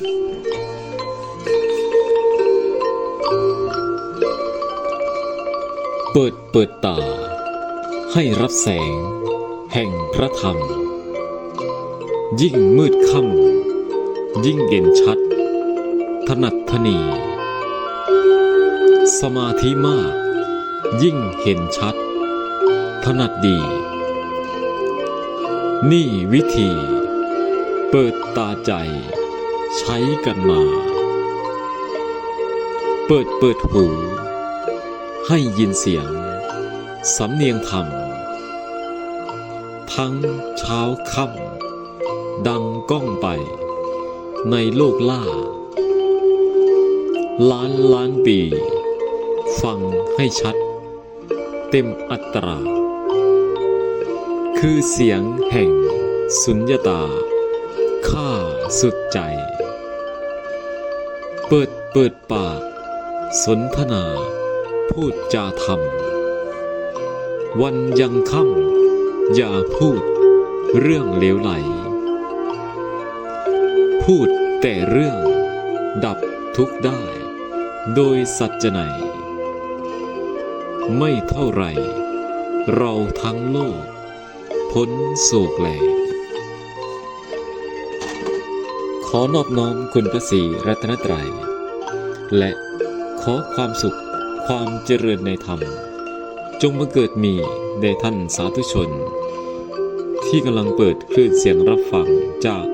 เปิดเปิดตา ให้รับแสง แห่งพระธรรม ยิ่งมืดค่ำยิ่งเด่นชัด ถนัดถนี สมาธิมาก ยิ่งเห็นชัด ถนัดดี นี่วิธี เปิดตาใจ ใช้กันมา เปิดเปิดหู ให้ยินเสียง สำเนียงธรรม ทั้งเช้าค่ำดังก้องไป ในโลกล่า ล้านล้านปี ฟังให้ชัด เต็มอัตรา คือเสียงแห่งสุญญตาข้า สุดใจ เปิดเปิดปาก สนทนา พูดจาธรรม วันยังค่ำอย่าพูดเรื่องเลวไหล พูดแต่เรื่องดับทุกข์ได้ โดยสัจไนไม่เท่าไร เราทั้งโลก พ้นโศกแล ขอนอบน้อมคุณพระศรีรัตนตรัย และขอความสุขความเจริญในธรรม จงมาเกิดมีแด่ท่านสาธุชน ที่กำลังเปิดคลื่นเสียงรับฟังจาก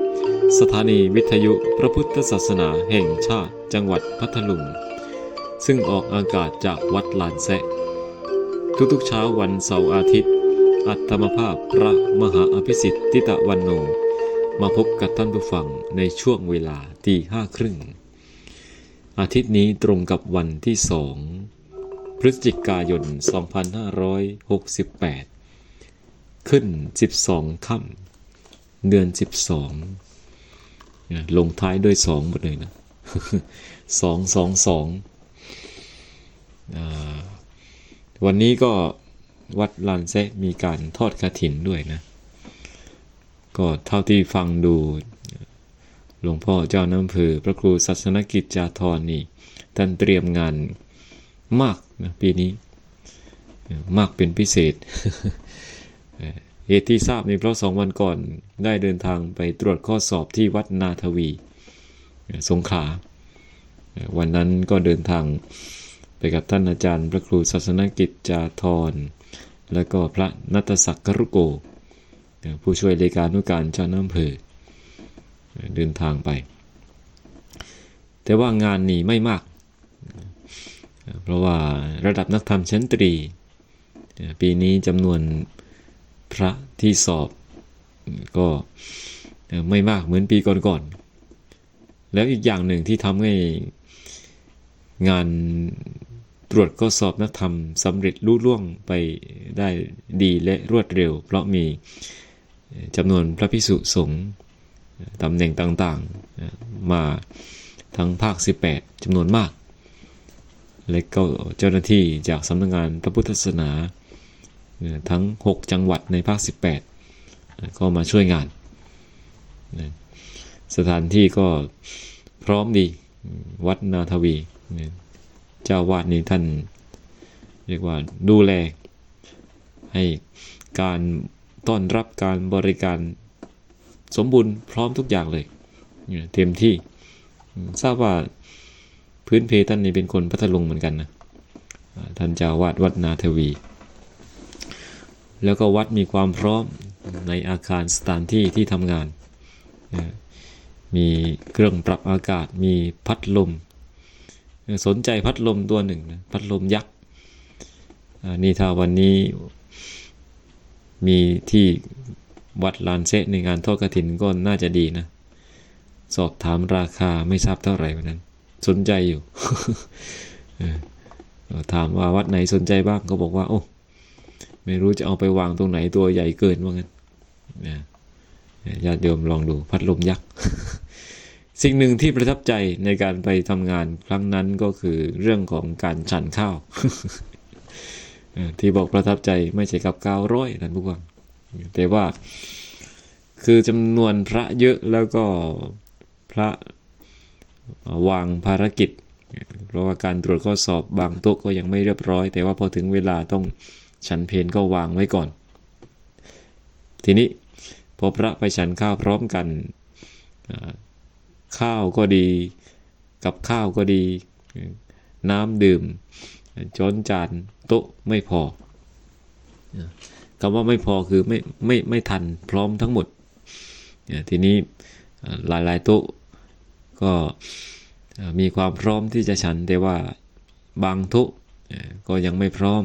สถานีวิทยุพระพุทธศาสนาแห่งชาติจังหวัดพัทลุง ซึ่งออกอากาศจากวัดลานแซะ ทุกๆเช้าวันเสาร์อาทิตย์ อัตมภาพพระมหาอภิสิทธิ์ทิตะวันโน มาพบกับท่านผู้ฟังในช่วงเวลาตีห้าครึ่ง อาทิตย์นี้ตรงกับวันที่สองพฤศจิกายน 2568 ขึ้น 12 ค่ำเดือน 12 ลงท้ายด้วย 2 หมดเลยนะ 2 2 2อ่าวันนี้ก็วัดลานแซมีการทอดกระถินด้วยนะ ก็เท่าที่ฟังดูหลวงพ่อเจ้าน้ำเพอพระครูศาสนกิจจาธรนี่ท่านเตรียมงานมากนะปีนี้ มากเป็นพิเศษเหตุที่ทราบนี่เพราะสองวันก่อนได้เดินทางไปตรวจข้อสอบที่วัดนาทวี สงขลาวันนั้นก็เดินทางไปกับท่านอาจารย์ พระครูศาสนกิจจาธร และก็พระนัตศักดิ์กรุโก ผู้ช่วยเลขานุการเจ้าน้ำเภอเดินทางไป แต่ว่างานนี้ไม่มาก เพราะว่าระดับนักธรรมชั้นตรี ปีนี้จำนวนพระที่สอบก็ไม่มากเหมือนปีก่อนๆ แล้วอีกอย่างหนึ่งที่ทำให้งานตรวจข้อสอบนักธรรมสำเร็จลุล่วงไปได้ดีและรวดเร็ว เพราะมี จำนวนพระพิสุสงฆ์ตำแหน่งต่างๆ มาทั้งภาค 18 จำนวนมาก และก็เจ้าหน้าที่จากสำนักงานพระพุทธศาสนาทั้ง 6 จังหวัดในภาค 18 ก็มาช่วยงาน สถานที่ก็พร้อมดีวัดนาทวี เจ้าวาดนี้ท่าน เรียกว่าดูแลให้การ ต้อนรับการบริการสมบูรณ์พร้อมทุกอย่างเลย เต็มที่ทราบว่าพื้นเพท่านนี้เป็นคนพัทลุงเหมือนกันนะท่านเจ้าวาดวัดนาทวี แล้วก็วัดมีความพร้อมในอาคารสถานที่ที่ทำงาน มีเครื่องปรับอากาศมีพัดลม สนใจพัดลมตัวหนึ่งนะพัดลมยักษ์นี่ถ้าวันนี้ มีที่วัดลานเซในงานทอดกระถินก็น่าจะดีนะ สอบถามราคาไม่ทราบเท่าไหร่วันนั้น สนใจอยู่ถามว่าวัดไหนสนใจบ้างก็บอกว่า โอ้ไม่รู้จะเอาไปวางตรงไหนตัวใหญ่เกินว่างั้นญาติโยมลองดูพัดลมยักษ์ สิ่งหนึ่งที่ประทับใจในการไปทำงานครั้งนั้นก็คือเรื่องของการฉันข้าว ที่บอกประทับใจไม่ใช่กับเก้าร้อยนั่นพวกว่าแต่ว่าคือจำนวนพระเยอะแล้วก็พระวางภารกิจ เพราะว่าการตรวจข้อสอบบางโต๊ะก็ยังไม่เรียบร้อย แต่ว่าพอถึงเวลาต้องฉันเพลก็วางไว้ก่อน ทีนี้พอพระไปฉันข้าวพร้อมกัน ข้าวก็ดี กับข้าวก็ดี น้ำดื่ม ช้อนจานโต๊ะไม่พอคำว่าไม่พอคือไม่ไม่ไม่ทันพร้อมทั้งหมด ทีนี้หลายหลายๆโต๊ะก็มีความพร้อมที่จะฉัน แต่ว่าบางโต๊ะก็ยังไม่พร้อม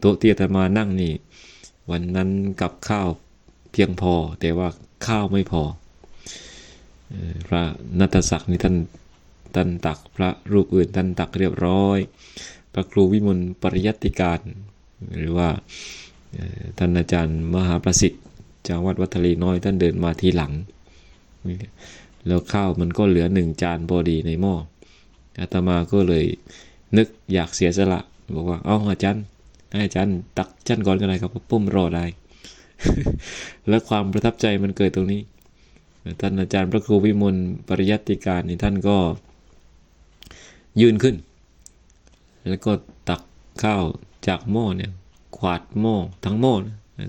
โต๊ะที่อาตมานั่งนี่ วันนั้นกับข้าวเพียงพอ แต่ว่าข้าวไม่พอเอ่อพระนัตศักดิ์นี่ท่าน ท่านตักพระรูปอื่นท่านตักเรียบร้อย พระครูวิมลปริยัติการ หรือว่าท่านอาจารย์มหาประสิทธิ์จ้าวัดวัดทะเลน้อยท่านเดินมาทีหลัง แล้วข้าวมันก็เหลือหนึ่งจานพอดีในหม้ออาตมาก็เลยนึกอยากเสียสละ บอกว่า เอาอาจารย์ให้อาจารย์ตักจันก่อนก็ได้ครับปุ้มรอได้ แล้วความประทับใจมันเกิดตรงนี้ท่านอาจารย์พระครูวิมลปริยัติการนี่ท่านก็ ยืนขึ้น แล้วก็ตักข้าวจากหม้อเนี่ยขวาดหม้อทั้งหม้อ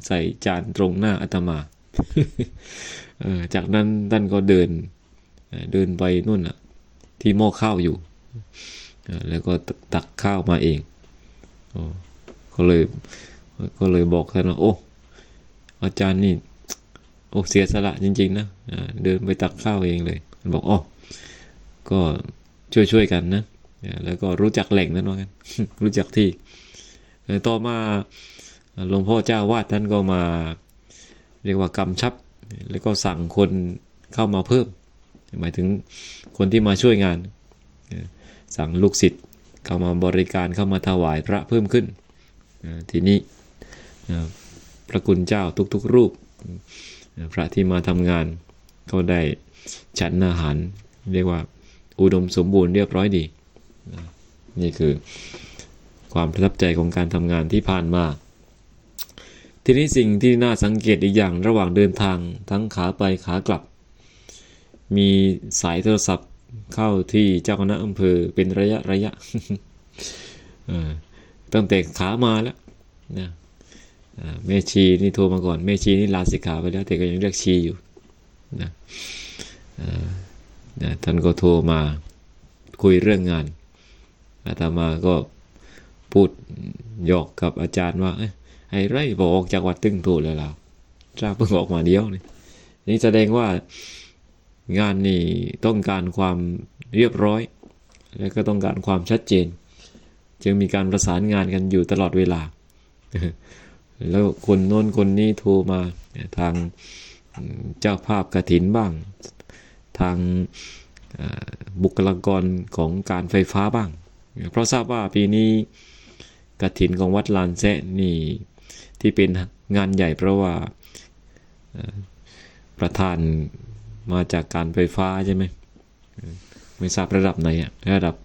ใส่จานตรงหน้าอาตมาจากนั้นท่านก็เดินเดินไปนู่นน่ะ ที่หม้อข้าวอยู่ แล้วก็ตักข้าวมาเองก็เลยก็เลยบอกท่านว่าโอ้อาจารย์นี่โอ้เสียสละจริง ๆ นะเดินไปตักข้าวเองเลย บอกอ๋อก็ช่วยๆกันนะ แล้วก็รู้จักแหล่งนั้นว่ากันรู้จักที่ต่อมาหลวงพ่อเจ้าวาดท่านก็มา เรียกว่ากำชับ แล้วก็สั่งคนเข้ามาเพิ่ม หมายถึงคนที่มาช่วยงาน สั่งลูกศิษย์เข้ามาบริการเข้ามาถวายพระเพิ่มขึ้น ทีนี้พระคุณเจ้าทุกๆรูป พระที่มาทำงานก็ได้ฉันอาหาร เรียกว่าอุดมสมบูรณ์เรียบร้อยดี นี่คือความประทับใจของการทำงานที่ผ่านมา ทีนี้สิ่งที่น่าสังเกตอีกอย่างระหว่างเดินทางทั้งขาไปขากลับ มีสายโทรศัพท์เข้าที่เจ้าคณะอำเภอเป็นระยะระยะตั้งแต่ขามาแล้วนะอ่าแม่ชีนี่โทรมาก่อนแม่ชีนี่ลาสิกขาไปแล้วแต่ก็ยังเรียกชีอยู่นะนะท่านก็โทรมาคุยเรื่องงาน อาตมาก็พูดหยอกกับอาจารย์ว่าไอ้ไรบอกออกจากวัดตึงโทรเลยเราจ้าเพิ่งออกมาเดียวนี่นี่แสดงว่างานนี่ต้องการความเรียบร้อย และก็ต้องการความชัดเจน จึงมีการประสานงานกันอยู่ตลอดเวลา แล้วคนโน้นคนนี้โทรมาทางเจ้าภาพกระถินบ้าง ทางบุคลากรของการไฟฟ้าบ้าง เพราะทราบว่าปีนี้กระถินของวัดลานแซะนี่ที่เป็นงานใหญ่เพราะว่าประธานมาจากการไฟฟ้าใช่ไหมไม่ทราบระดับไหนอะระดับ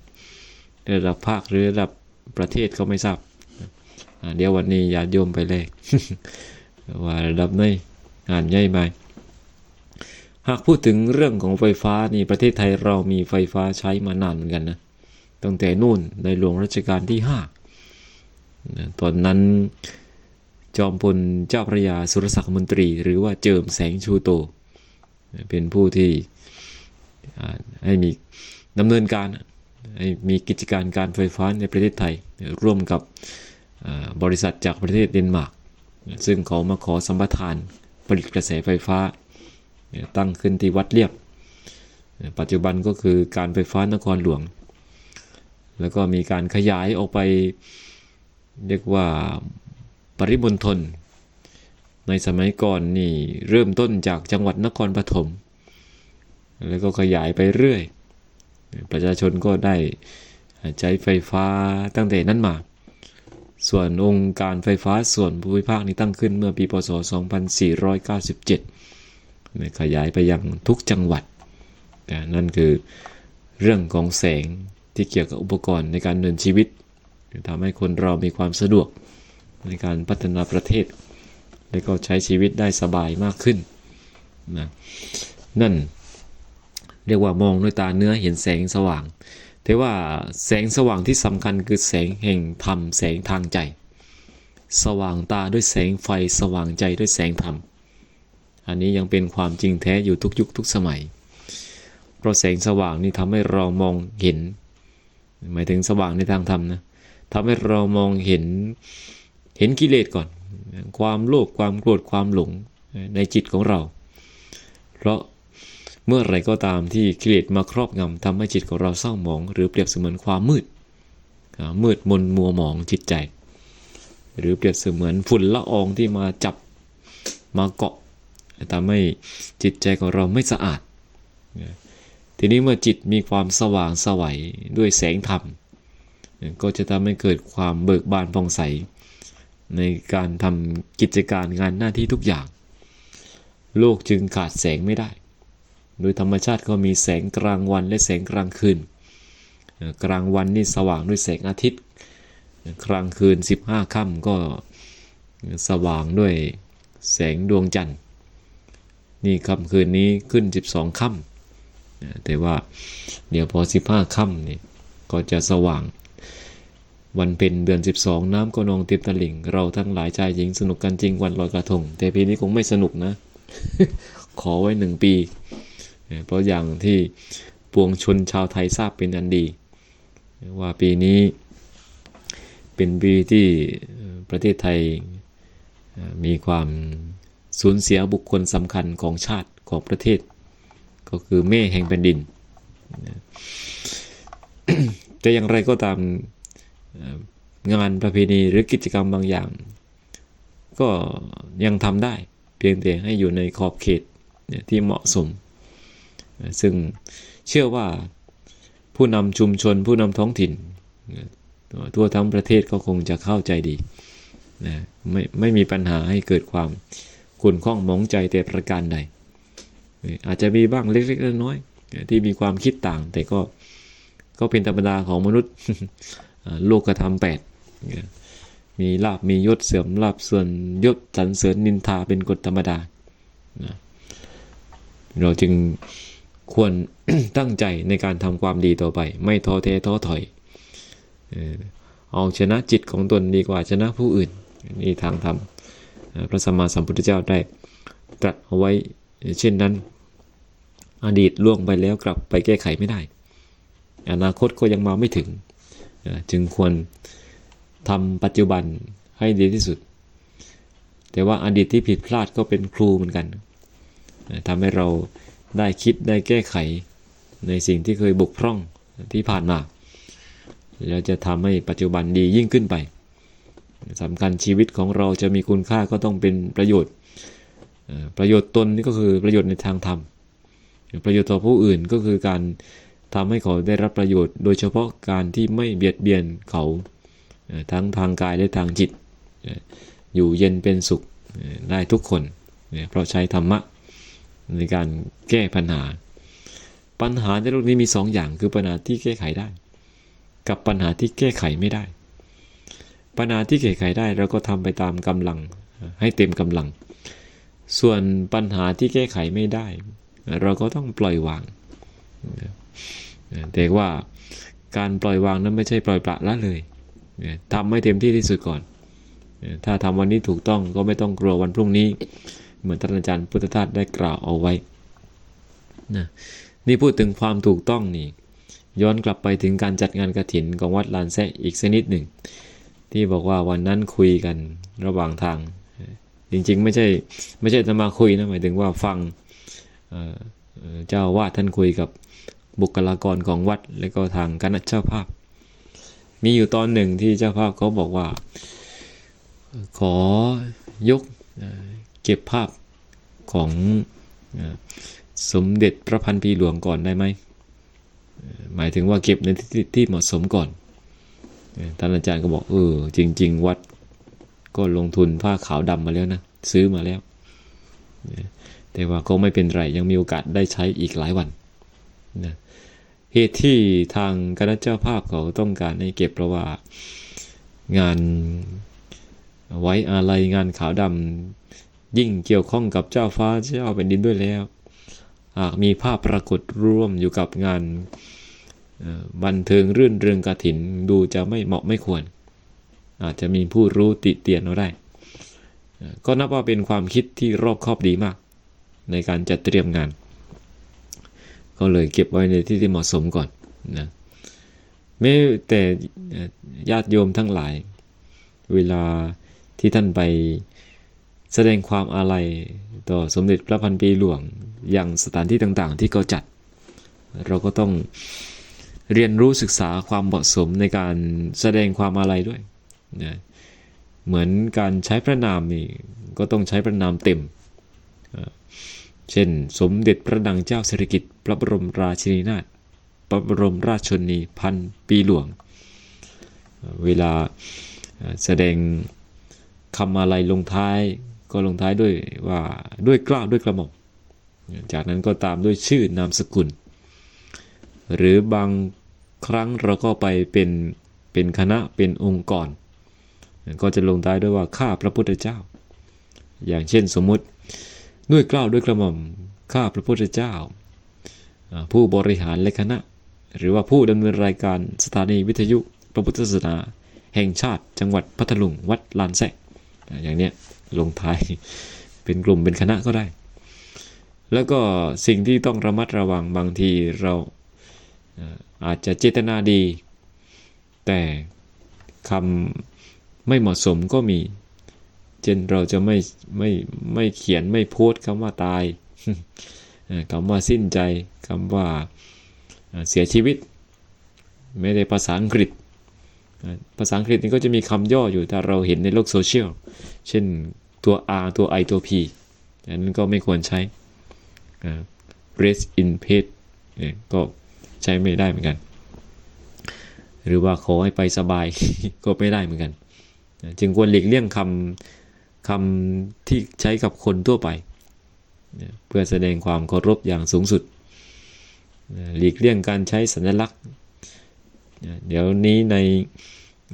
ระดับภาคหรือระดับประเทศก็ไม่ทราบเดี๋ยววันนี้ญาติโยมไปเลยว่าระดับไหนงานใหญ่ไหมหากพูดถึงเรื่องของไฟฟ้านี่ประเทศไทยเรามีไฟฟ้าใช้มานานเหมือนกันนะ ตั้งแต่นู่นในหลวงรัชกาลที่ห้าตอนนั้นจอมพลเจ้าพระยาสุรศักดิ์มนตรี หรือว่าเจิมแสงชูโต เป็นผู้ที่ให้มีดำเนินการให้มีกิจการการไฟฟ้าในประเทศไทย ร่วมกับบริษัทจากประเทศเดนมาร์กซึ่งเขามาขอสัมปทานผลิตกระแสไฟฟ้า ตั้งขึ้นที่วัดเรียบ ปัจจุบันก็คือการไฟฟ้านครหลวง แล้วก็มีการขยายออกไปเรียกว่าปริมณฑลในสมัยก่อนนี่เริ่มต้นจากจังหวัดนครปฐมแล้วก็ขยายไปเรื่อย ประชาชนก็ได้ใช้ไฟฟ้าตั้งแต่นั้นมา ส่วนองค์การไฟฟ้าส่วนภูมิภาคนี้ตั้งขึ้นเมื่อปีพศ 2497 ขยายไปยังทุกจังหวัดนะนั่นคือเรื่องของแสง ที่เกี่ยวกับอุปกรณ์ในการดำเนินชีวิตทำให้คนเรามีความสะดวกในการพัฒนาประเทศ และก็ใช้ชีวิตได้สบายมากขึ้นนะนั่นเรียกว่ามองด้วยตาเนื้อเห็นแสงสว่าง แต่ว่าแสงสว่างที่สำคัญคือแสงแห่งธรรมแสงทางใจ สว่างตาด้วยแสงไฟสว่างใจด้วยแสงธรรม อันนี้ยังเป็นความจริงแท้อยู่ทุกยุคทุกสมัย เพราะแสงสว่างนี่ทำให้เรามองเห็น หมายถึงสว่างในทางธรรมนะทำให้เรามองเห็นเห็นกิเลสก่อน ความโลภความโกรธความหลงในจิตของเรา เพราะเมื่อไรก็ตามที่กิเลสมาครอบงำทำให้จิตของเราเศร้าหมอง หรือเปรียบเสมือนความมืด มืดมนมัวหมองจิตใจ หรือเปรียบเสมือนฝุ่นละอองที่มาจับมาเกาะทำให้จิตใจของเราไม่สะอาด ทีนี้เมื่อจิตมีความสว่างสวัยด้วยแสงธรรม ก็จะทำให้เกิดความเบิกบานผ่องใส ในการทำกิจการงานหน้าที่ทุกอย่าง โลกจึงขาดแสงไม่ได้ โดยธรรมชาติก็มีแสงกลางวันและแสงกลางคืน กลางวันนี่สว่างด้วยแสงอาทิตย์ กลางคืน 15ค่ำก็สว่างด้วยแสงดวงจันทร์ นี่ค่ำคืนนี้ขึ้น 12ค่ำ แต่ว่าเดี๋ยวพอ15ค่ำนี่ก็จะสว่าง วันเพ็ญเดือน12น้ำก็นองเต็มตลิ่ง เราทั้งหลายชายหญิงสนุกกันจริงวันลอยกระทง แต่ปีนี้คงไม่สนุกนะ ขอไว้หนึ่งปี เพราะอย่างที่ปวงชนชาวไทยทราบเป็นอันดี ว่าปีนี้เป็นปีที่ประเทศไทยมีความสูญเสียบุคคลสำคัญของชาติของประเทศ ก็คือแม่แห่งแผ่นดินแต่อย่างไรก็ตามงานประเพณีหรือกิจกรรมบางอย่าง ก็ยังทำได้ เพียงแต่ให้อยู่ในขอบเขตที่เหมาะสม ซึ่งเชื่อว่าผู้นำชุมชนผู้นำท้องถิ่น ทั่วทั้งประเทศก็คงจะเข้าใจดีนะไม่ไม่มีปัญหาให้เกิดความขุ่นข้องหมองใจแต่ประการใด อาจจะมีบ้างเล็กๆน้อยๆที่มีความคิดต่าง แต่ก็ก็เป็นธรรมดาของมนุษย์โลกธรรมแปดมีลาบมียศเสื่อมลาบเสื่อมยศสรรเสริญนินทาเป็นกฎธรรมดานะเราจึงควรตั้งใจในการทำความดีต่อไป ไม่ท้อแท้ท้อถอยเอาชนะจิตของตนดีกว่าชนะผู้อื่นนี่ทางธรรมพระสัมมาสัมพุทธเจ้าได้ตรัสเอาไว้เช่นนั้น อดีตล่วงไปแล้วกลับไปแก้ไขไม่ได้ อนาคตก็ยังมาไม่ถึง จึงควรทำปัจจุบันให้ดีที่สุด แต่ว่าอดีตที่ผิดพลาดก็เป็นครูเหมือนกันทำให้เราได้คิดได้แก้ไขในสิ่งที่เคยบกพร่องที่ผ่านมา แล้วจะทำให้ปัจจุบันดียิ่งขึ้นไปสำคัญชีวิตของเราจะมีคุณค่าก็ต้องเป็นประโยชน์ ประโยชน์ตนนี่ก็คือประโยชน์ในทางธรรม ประโยชน์ต่อผู้อื่นก็คือการทำให้เขาได้รับประโยชน์ โดยเฉพาะการที่ไม่เบียดเบียนเขาทั้งทางกายและทางจิต อยู่เย็นเป็นสุขได้ทุกคนเนี่ยเพราะใช้ธรรมะในการแก้ปัญหา ปัญหาในโลกนี้มีสองอย่างคือปัญหาที่แก้ไขได้ กับปัญหาที่แก้ไขไม่ได้ ปัญหาที่แก้ไขได้เราก็ทำไปตามกำลังให้เต็มกำลัง ส่วนปัญหาที่แก้ไขไม่ได้ เราก็ต้องปล่อยวางแต่ว่าการปล่อยวางนั้นไม่ใช่ปล่อยปละละเลยทำให้เต็มที่ที่สุดก่อน ถ้าทำวันนี้ถูกต้องก็ไม่ต้องกลัววันพรุ่งนี้ เหมือนท่านอาจารย์พุทธทาสได้กล่าวเอาไว้นะนี่พูดถึงความถูกต้องนี่ ย้อนกลับไปถึงการจัดงานกระถินของวัดลานแซะอีกสักนิดหนึ่ง ที่บอกว่าวันนั้นคุยกันระหว่างทาง จริงๆ ไม่ใช่ไม่ใช่จะมาคุยนะหมายถึงว่าฟัง เจ้าวาดท่านคุยกับบุคลากรของวัด และก็ทางคณะเจ้าภาพ มีอยู่ตอนหนึ่งที่เจ้าภาพเขาบอกว่า ขอยกเก็บภาพของสมเด็จพระพันปีหลวงก่อนได้ไหม หมายถึงว่าเก็บในที่ที่เหมาะสมก่อนท่านอาจารย์ก็บอกเออจริง ๆ วัดก็ลงทุนผ้าขาวดำมาแล้วนะ ซื้อมาแล้ว แต่ว่าก็ไม่เป็นไรยังมีโอกาสได้ใช้อีกหลายวันนะเหตุที่ทางคณะเจ้าภาพเขาต้องการให้เก็บเพราะว่างานไว้อาลัยงานขาวดำยิ่งเกี่ยวข้องกับเจ้าฟ้าเจ้าแผ่นดินด้วยแล้วหากมีภาพปรากฏร่วมอยู่กับงานบันเทิงรื่นเริงกระถินดูจะไม่เหมาะไม่ควร อาจจะมีผู้รู้ติเตียนเราได้ ก็นับว่าเป็นความคิดที่รอบคอบดีมาก ในการจัดเตรียมงาน ก็เลยเก็บไว้ในที่ที่เหมาะสมก่อนนะแม้แต่ญาติโยมทั้งหลาย เวลาที่ท่านไปแสดงความอาลัยต่อสมเด็จพระพันปีหลวงอย่างสถานที่ต่างๆ ที่เขาจัด เราก็ต้องเรียนรู้ศึกษาความเหมาะสมในการแสดงความอาลัยด้วยนะเหมือนการใช้พระนามนี่ก็ต้องใช้พระนามเต็ม เช่น สมเด็จพระนางเจ้าสิริกิติ์พระบรมราชินีนาถพระบรมราชชนนีพันปีหลวง เวลาแสดงคำอะไรลงท้ายก็ลงท้ายด้วยว่าด้วยเกล้าวด้วยกระหม่อมจากนั้นก็ตามด้วยชื่อนามสกุล หรือบางครั้งเราก็ไปเป็นเป็นคณะเป็นองค์กร ก็จะลงท้ายด้วยว่าข้าพระพุทธเจ้า อย่างเช่นสมมุติ ด้วยเกล้าวด้วยกระหม่อมข้าพระพุทธเจ้า ผู้บริหารและคณะ หรือว่าผู้ดำเนินรายการสถานีวิทยุพระพุทธศาสนา แห่งชาติจังหวัดพัทลุงวัดลานแซะอย่างเนี้ยลงท้ายเป็นกลุ่มเป็นคณะก็ได้ แล้วก็สิ่งที่ต้องระมัดระวังบางทีเราเอ่ออาจจะเจตนาดี แต่คำไม่เหมาะสมก็มี เช่นเราจะไม่ไม่ไม่เขียนไม่โพสคำว่าตายคำว่าสิ้นใจคำว่าเสียชีวิต ไม่ได้ภาษาอังกฤษ ภาษาอังกฤษนี่ก็จะมีคำย่ออยู่ถ้าเราเห็นในโลกโซเชียล เช่นตัว R ตัว I ตัว P อันนั้นก็ไม่ควรใช้ rest in peace เนี่ยก็ใช้ไม่ได้เหมือนกัน หรือว่าขอให้ไปสบาย ก็ไม่ได้เหมือนกัน จึงควรหลีกเลี่ยงคำ คำที่ใช้กับคนทั่วไป เพื่อแสดงความเคารพอย่างสูงสุด หลีกเลี่ยงการใช้สัญลักษณ์ เดี๋ยวนี้ใน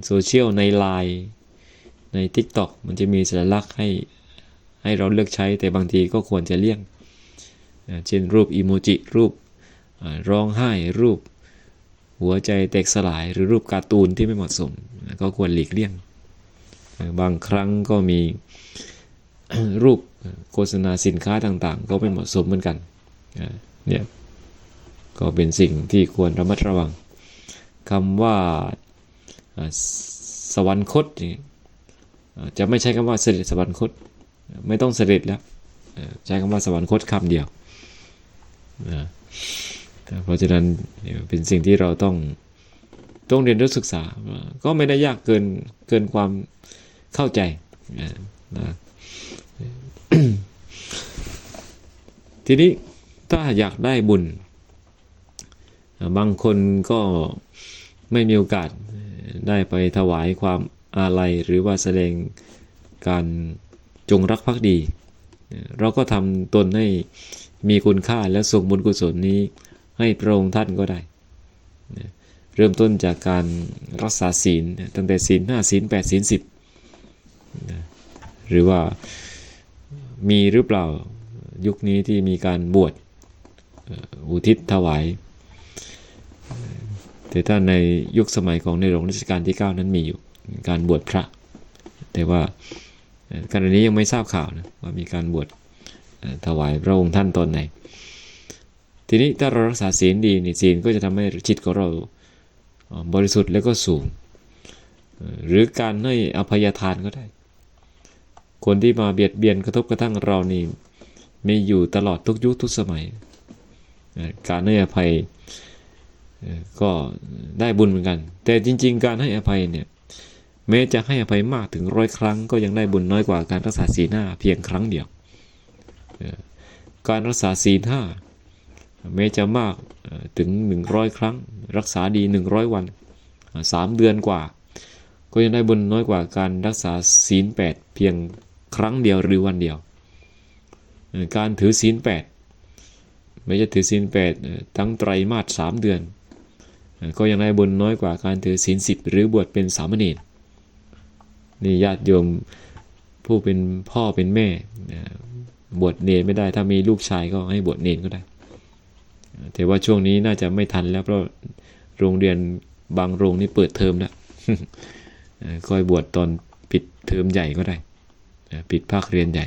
โซเชียลในไลน์ใน TikTok มันจะมีสัญลักษณ์ให้ให้เราเลือกใช้แต่บางทีก็ควรจะเลี่ยง เช่นรูปอีโมจิรูปร้องไห้รูปหัวใจแตกสลายหรือรูปการ์ตูนที่ไม่เหมาะสม ก็ควรหลีกเลี่ยง บางครั้งก็มีรูปโฆษณาสินค้าต่างๆ ก็ไม่เหมาะสมเหมือนกันเนี่ยก็เป็นสิ่งที่ควรระมัดระวังคำว่าสวรรคตจะไม่ใช้คำว่าเสด็จสวรรคต ไม่ต้องเสด็จแล้วใช้คำว่าสวรรคตคำเดียวนะเพราะฉะนั้นเป็นสิ่งที่เราต้องต้องเรียนรู้ศึกษา ก็ไม่ได้ยากเกินเกินความ เข้าใจนะทีนี้ถ้าอยากได้บุญ บางคนก็ไม่มีโอกาสได้ไปถวายความอาลัยหรือว่าแสดงการจงรักภักดี เราก็ทำตนให้มีคุณค่าและส่งบุญกุศลนี้ให้พระองค์ท่านก็ได้ เริ่มต้นจากการรักษาศีลตั้งแต่ศีลห้าศีลแปดศีลสิบ หรือว่ามีหรือเปล่ายุคนี้ที่มีการบวชอุทิศถวาย แต่ถ้าในยุคสมัยของในหลวงรัชกาลที่ 9 นั้นมีอยู่การบวชพระ แต่ว่าขณะนี้ยังไม่ทราบข่าวนะว่ามีการบวชถวายพระองค์ท่านตอนไหน ทีนี้ถ้าเรารักษาศีลดีนี่ศีลก็จะทำให้จิตของเราบริสุทธิ์แล้วก็สูง หรือการให้อภัยทานก็ได้ คนที่มาเบียดเบียนกระทบกระทั่งเรานี่มีอยู่ตลอดทุกยุคทุกสมัย การให้อภัยก็ได้บุญเหมือนกัน แต่จริง ๆ การให้อภัยเนี่ยแม้จะให้อภัยมากถึงร้อยครั้ง ก็ยังได้บุญน้อยกว่าการรักษาศีลห้าเพียงครั้งเดียว การรักษาศีลห้าแม้จะมากถึง 100 ครั้ง รักษาดี 100 วันอ่าสามเดือนกว่า ก็ยังได้บุญน้อยกว่าการรักษาศีลแปดเพียง ครั้งเดียวหรือวันเดียว การถือศีลแปดไม่จะถือศีลแปดทั้งไตรมาสสามเดือน ก็ยังได้บุญน้อยกว่าการถือศีลสิบหรือบวชเป็นสามเณรนี่ญาติโยมผู้เป็นพ่อเป็นแม่บวชเนรไม่ได้ถ้ามีลูกชายก็ให้บวชเนรก็ได้ แต่ว่าช่วงนี้น่าจะไม่ทันแล้วเพราะโรงเรียนบางโรงนี่เปิดเทอมแล้วค่อยบวชตอนปิดเทอมใหญ่ก็ได้ ปิดภาคเรียนใหญ่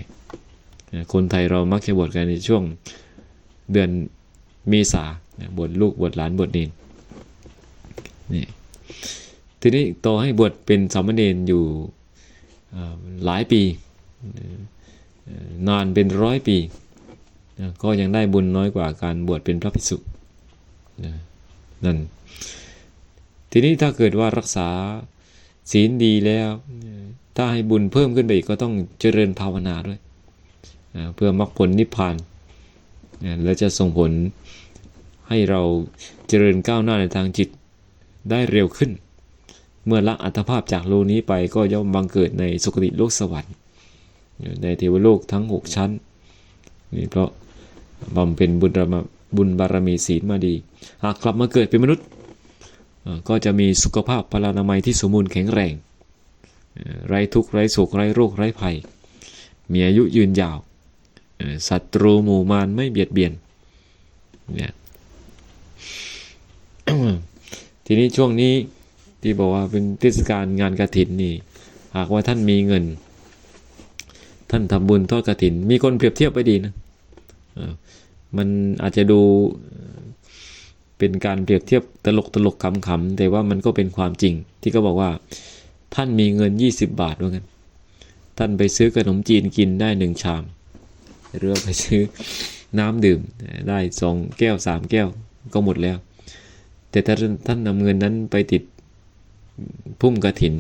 คนไทยเรามักจะบวชกันในช่วงเดือนเมษาเนี่ยบวชลูกบวชหลานบวชเนนนี่ทีนี้ต่อให้บวชเป็นสามเณรอยู่หลายปี นานเป็นร้อยปี ก็ยังได้บุญน้อยกว่าการบวชเป็นพระภิกษุนั่นทีนี้ถ้าเกิดว่ารักษาศีลดีแล้ว ถ้าให้บุญเพิ่มขึ้นไปอีกก็ต้องเจริญภาวนาด้วย เพื่อมรรคผลนิพพานแล้วจะส่งผลให้เราเจริญก้าวหน้าในทางจิตได้เร็วขึ้น เมื่อละอัตภาพจากโลกนี้ไปก็ย่อมบังเกิดในสุคติโลกสวรรค์ในเทวโลกทั้ง 6 ชั้นนี่เพราะบำเพ็ญบุญบารมีบุญบารมีศีลมาดี หากกลับมาเกิดเป็นมนุษย์ ก็จะมีสุขภาพพลานามัยที่สมบูรณ์แข็งแรง ไร้ทุกข์ไร้โศกไร้โรคไร้ภัย มีอายุยืนยาวศัตรูหมู่มารไม่เบียดเบียนเนี่ยทีนี้ช่วงนี้ที่บอกว่าเป็นเทศกาลงานกระถินนี่ หากว่าท่านมีเงิน ท่านทำบุญทอดกระถิน มีคนเปรียบเทียบไปดีนะมันอาจจะดูเป็นการเปรียบเทียบตลกตลกขำๆแต่ว่ามันก็เป็นความจริง ที่เขาบอกว่า ท่านมีเงิน 20 บาทว่างั้นท่านไปซื้อขนมจีนกินได้หนึ่งชาม หรือไปซื้อน้ำดื่มได้สองแก้วสามแก้วก็หมดแล้ว แต่ถ้าท่านนำเงินนั้นไปติดพุ่มกระถิน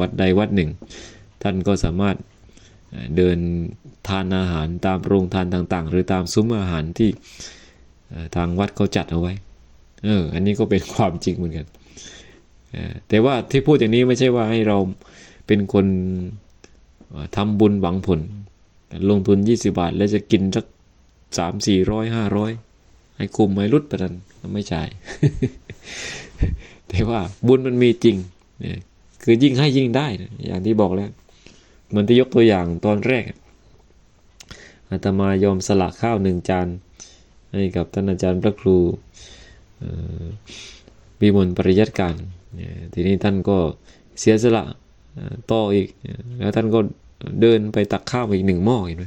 วัดใดวัดหนึ่ง ท่านก็สามารถเดินทานอาหารตามโรงทานต่างๆ หรือตามซุ้มอาหารที่ทางวัดเขาจัดเอาไว้ เออ อันนี้ก็เป็นความจริงเหมือนกัน แต่ว่าที่พูดอย่างนี้ไม่ใช่ว่าให้เราเป็นคนเอ่อทำบุญหวังผล ลงทุน 20 บาท แล้วจะกินสักสามสี่ร้อยห้าร้อยให้คุมไม่รุดประนันไม่ใช่ แต่ว่าบุญมันมีจริงเนี่ยคือยิ่งให้ยิ่งได้ อย่างที่บอกแล้วเหมือนที่ยกตัวอย่างตอนแรกอาตมายอมสละข้าวหนึ่งจานให้กับท่านอาจารย์พระครูวิมลปริยัติการ ทีนี้ท่านก็เสียสละต่ออีก แล้วท่านก็เดินไปตักข้าวอีกหนึ่งหม้อเห็นไหม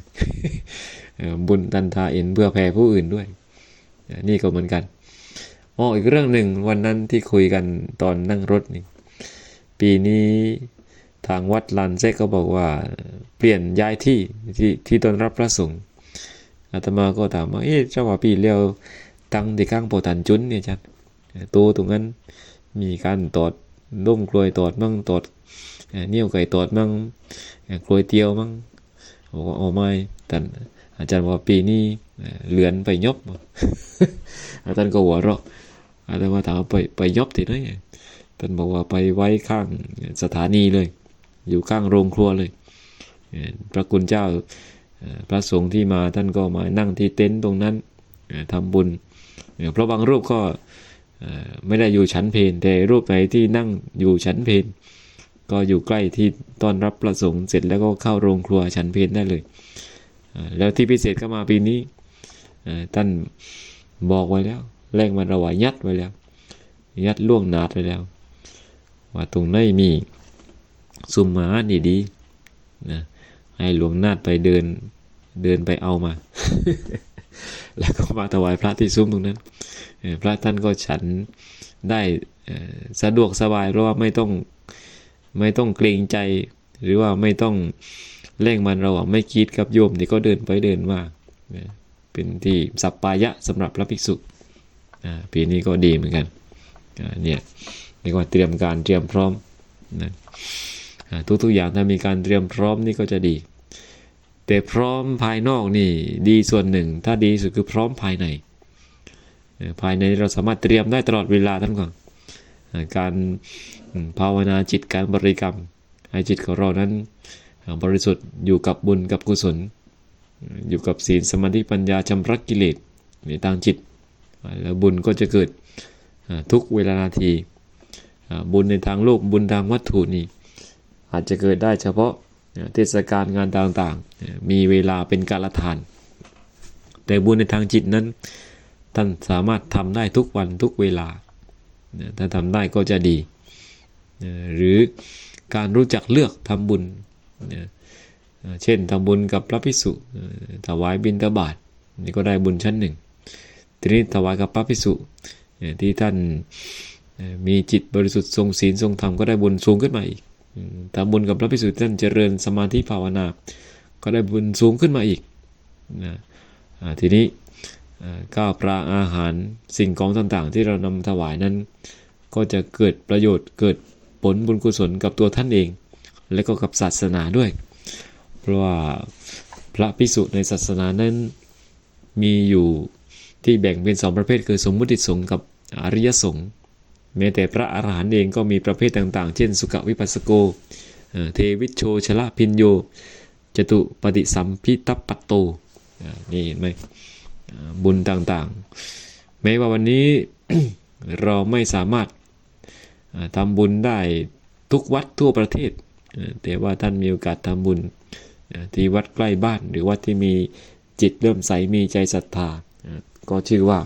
เอ่อบุญตันทาเอ็นเพื่อแผ่ผู้อื่นด้วย นี่ก็เหมือนกันอ๋ออีกเรื่องหนึ่งวันนั้นที่คุยกันตอนนั่งรถนี่ปีนี้ทางวัดลานเซกก็บอกว่าเปลี่ยนย้ายที่ที่ที่ต้อนรับพระสงฆ์อาตมาก็ถามว่าเอ๊ะเจ้าว่าปีเลี้ยวตังที่ข้างโปตันจุนเนี่ยจัดตัวตรงนั้น มีการตอดล่มกลวยตอดมั่งตอดเนี่ยวไก่ตอดมั่งกลวยเตียวมั่งบอกว่าโอ้ไม่แต่อาจารย์บอกว่าปีนี้เอ่อเลือนไปยบอาจารย์ก็หัวเราะอาจารย์ว่าถามไปไปยบที่ไหนท่านบอกว่าไปไว้ข้างสถานีเลย อยู่ข้างโรงครัวเลย พระคุณเจ้าพระสงฆ์ที่มาท่านก็มานั่งที่เต็นท์ตรงนั้นเอ่อทำบุญ เพราะบางรูปก็ ไม่ได้อยู่ชั้นเพนแต่รูปไหนที่นั่งอยู่ชั้นเพนก็อยู่ใกล้ที่ต้อนรับพระสงฆ์เสร็จแล้วก็เข้าโรงครัวชั้นเพนได้เลย แล้วที่พิเศษก็มาปีนี้ท่านบอกไว้แล้วแรกมันระวายยัดไว้แล้ว ยัดล่วงนาดไว้แล้ว ว่าตรงไหนมีสุมหมานี่ดีนะให้หลวงนาดไปเดินเดินไปเอามา แล้วก็มาถวายพระที่ซุ้มตรงนั้น พระท่านก็ฉันได้สะดวกสบาย เพราะว่าไม่ต้องไม่ต้องเกรงใจ หรือว่าไม่ต้องเร่งมันเราไม่คิดกับโยมที่ก็เดินไปเดินมาเป็นที่สัปปายะสำหรับพระภิกษุอ่าปีนี้ก็ดีเหมือนกันอ่าเนี่ยเรียกว่าเตรียมการเตรียมพร้อมนะทุกๆอย่างถ้ามีการเตรียมพร้อมนี่ก็จะดี แต่พร้อมภายนอกนี่ดีส่วนหนึ่ง ถ้าดีสุดคือพร้อมภายใน ภายในเราสามารถเตรียมได้ตลอดเวลาท่านก่อนการภาวนาจิตการบริกรรม ให้จิตของเรานั้นบริสุทธิ์อยู่กับบุญกับกุศล อยู่กับศีลสมาธิปัญญาชำระกกิเลสในทางจิต แล้วบุญก็จะเกิดทุกเวลานาที บุญในทางโลกบุญทางวัตถุนี่อาจจะเกิดได้เฉพาะเทศกาลงานต่างๆ มีเวลาเป็นการละทาน แต่บุญในทางจิตนั้น ท่านสามารถทำได้ทุกวันทุกเวลา ถ้าทำได้ก็จะดี หรือการรู้จักเลือกทำบุญ เช่นทำบุญกับพระภิกษุถวายบิณฑบาตนี่ก็ได้บุญชั้นหนึ่ง ทีนี้ถวายกับพระภิกษุที่ท่านมีจิตบริสุทธิ์ทรงศีลทรงธรรมก็ได้บุญสูงขึ้นมาอีกทำบุญกับพระภิกษุท่านเจริญสมาธิภาวนา ก็ได้บุญสูงขึ้นมาอีกนะทีนี้ อ่าข้าวปลาอาหารสิ่งของต่างๆ ที่เรานำถวายนั้น ก็จะเกิดประโยชน์เกิดผลบุญกุศลกับตัวท่านเอง และก็กับศาสนาด้วย เพราะว่าพระภิกษุในศาสนานั้นมีอยู่ที่แบ่งเป็นสองประเภทคือสมมุติสงฆ์กับอริยสงฆ์แม้แต่พระอรหันต์เองก็มีประเภทต่างๆ เช่น สุขวิปัสสโก เทวิชโชชละพินโยจตุปฏิสัมพิทัปปัตโตนี่เห็นไหม บุญต่างๆ แม้ว่าวันนี้เราไม่สามารถทำบุญได้ทุกวัดทั่วประเทศเอ่อแต่ว่าท่านมีโอกาสทำบุญที่วัดใกล้บ้าน หรือวัดที่มีจิตเริ่มใสมีใจศรัทธาอ่าก็ชื่อว่า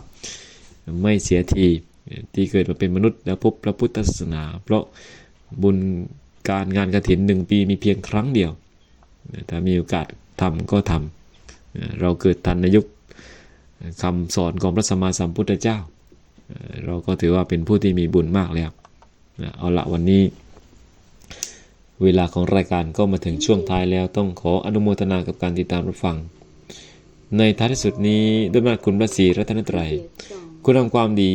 ไม่เสียทีที่เกิดมาเป็นมนุษย์แล้วพบพระพุทธศาสนา เพราะบุญการงานกระถินหนึ่งปีมีเพียงครั้งเดียว ถ้ามีโอกาสทำก็ทำเราเกิดทันในยุค คำสอนของพระสัมมาสัมพุทธเจ้า เราก็ถือว่าเป็นผู้ที่มีบุญมากแล้วเอาละวันนี้ เวลาของรายการก็มาถึงช่วงท้ายแล้วต้องขออนุโมทนากับการติดตามรับฟัง ในท้ายที่สุดนี้ด้วยมาคุณพระศรีรัตนตรัย คุณทำความดี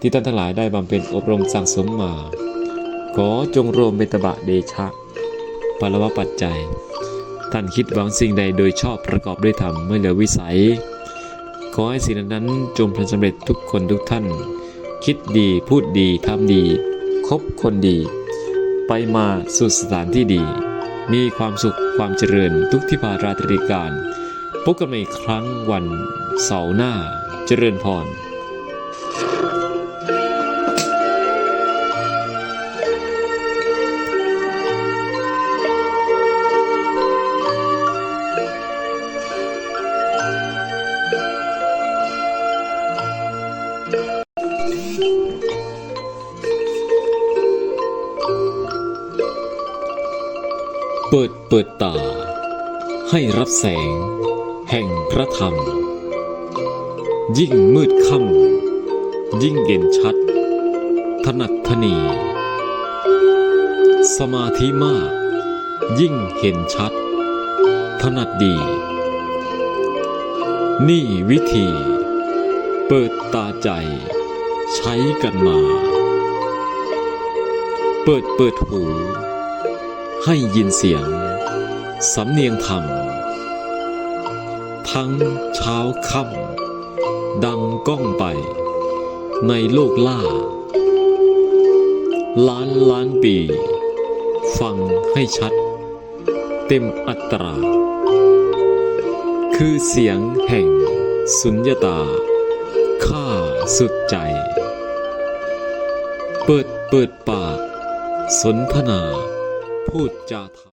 ที่ท่านทั้งหลายได้บำเพ็ญอบรมสั่งสมมา ขอจงรวมเป็นตบะเดชะพลวะปัจจัย ท่านคิดหวังสิ่งใดโดยชอบประกอบด้วยธรรมไม่เหลือวิสัย ขอให้สิ่งนั้นจงพลันสำเร็จทุกคนทุกท่าน คิดดีพูดดีทำดี คบคนดี ไปมาสู่สถานที่ดี มีความสุขความเจริญทุกที่พาราตรีการพบกันใหม่ครั้งวันเสาร์หน้า เจริญพร เปิดตา ให้รับแสง แห่งพระธรรม ยิ่งมืดค่ำยิ่งเด่นชัด ถนัดถนี สมาธิมาก ยิ่งเห็นชัด ถนัดดี นี่วิธี เปิดตาใจ ใช้กันมา เปิดเปิดหู ให้ยินเสียง สำเนียงธรรม ทั้งเช้าค่ำดังก้องไป ในโลกล่า ล้านล้านปี ฟังให้ชัด เต็มอัตรา คือเสียงแห่งสุญญตา ข้าสุดใจ เปิดเปิดปาก สนทนา พูดจาธรรม